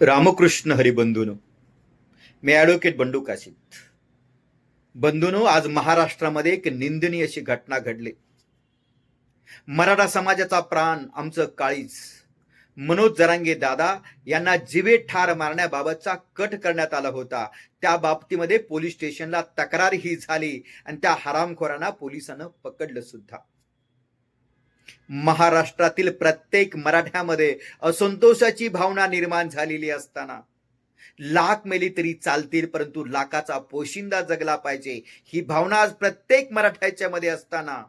रामकृष्ण हरिबंधूनो मी ॲडव्होकेट बंडू काशीत. बंधूनो आज महाराष्ट्रामध्ये एक निंदनीय अशी घटना घडली. मराठा समाजाचा प्राण आमचं काळीज. मनोज जरांगे दादा यांना जिवे ठार मारण्याबाबतचा कट करण्यात आला होता. त्या बाबतीमध्ये पोलीस स्टेशनला तक्रार ही झाली आणि त्या हरामखोरांना पोलिसांना पकडलं सुद्धा. महाराष्ट्रातील प्रत्येक मराठ्यामध्ये असंतोषाची भावना निर्माण झालेली असताना. लाख मेली तरी चालतील परंतु लाखाचा पोशिंदा जगला पाहिजे ही भावना आज प्रत्येक मराठ्याच्या मध्ये असताना.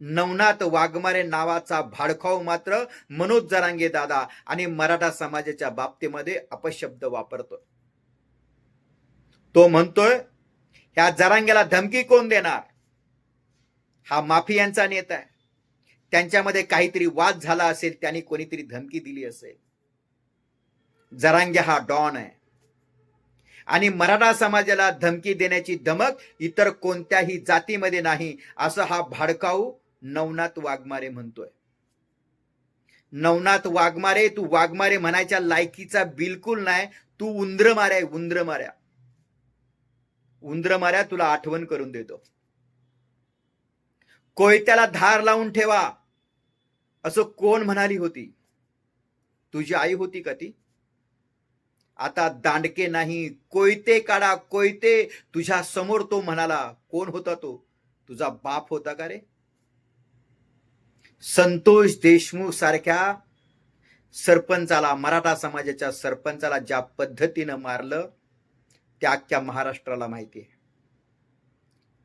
नवनाथ वाघमारे नावाचा भाडखाऊ मात्र मनोज जरांगे दादा आणि मराठा समाजाच्या बाबतीमध्ये अपशब्द वापरतोय. तो म्हणतोय ह्या जरांगेला धमकी कोण देणार? हा माफियांचा नेता आहे. त्यांच्यामध्ये काहीतरी वाद झाला असेल त्यांनी कोणीतरी धमकी दिली असेल. जरांगे हा डॉन आहे. आणि मराठा समाजाला धमकी देण्याची धमक इतर कोणत्याही जातीमध्ये नाही असं हा भाडकाऊ नवनाथ वाघमारे म्हणतोय. नवनाथ वाघमारे तू वाघमारे म्हणायच्या लायकीचा बिलकुल नाही तू उंद्र माऱ्या उंद्र माऱ्या उंद्र माऱ्या तुला आठवण करून देतो. कोयत्याला धार लावून ठेवा. असं कोण म्हणाली होती? तुझी आई होती का ती? आता दांडके नाही कोयते काढा कोयते. तुझ्या समोर तो म्हणाला कोण होता तो? तुझा बाप होता का रे? संतोष देशमुख सारख्या सरपंचाला मराठा समाजाच्या सरपंचाला ज्या पद्धतीनं मारलं त्या अख्ख्या महाराष्ट्राला माहिती आहे.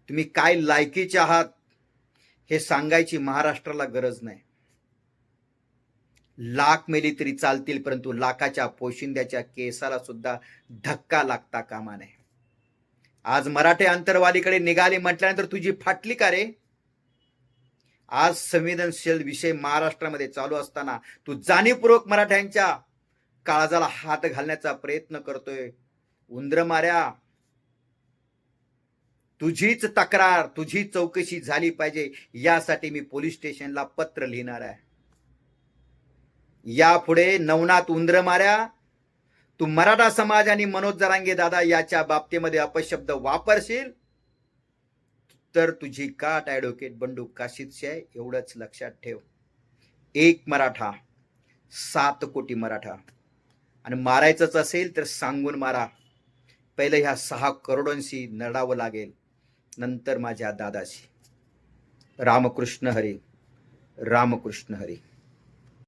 तुम्ही काय लायकीचे आहात? हे सांगायची महाराष्ट्राला गरज नाही. लाख मेली तरी चालतील परंतु लाखाच्या पोशिंद्याच्या केसाला सुद्धा धक्का लागता कामा नये. आज मराठे अंतरवालीकडे निघाले म्हटल्यानंतर तुझी फाटली का रे? आज संवेदनशील विषय महाराष्ट्रामध्ये चालू असताना तू जाणीवपूर्वक मराठ्यांच्या काळजाला हात घालण्याचा प्रयत्न करतोय. उंदर मार्या तुझीच तक्रार तुझी चौकशी झाली पाहिजे यासाठी मी पोलीस स्टेशनला पत्र लिहिणार आहे. यापुढे नवनाथ उंद्र माऱ्या तू मराठा समाज आणि मनोज जरांगे दादा याच्या बाबतीमध्ये अपशब्द वापरशील तर तुझी काट ॲडव्होकेट बंडू काशीदशी आहे एवढंच लक्षात ठेव. एक मराठा सात कोटी मराठा. आणि मारायचंच असेल तर सांगून मारा. पहिलं ह्या सहा करोडांशी लढावं लागेल. नंतर माझ्या दादाशी. रामकृष्ण हरी रामकृष्ण हरी.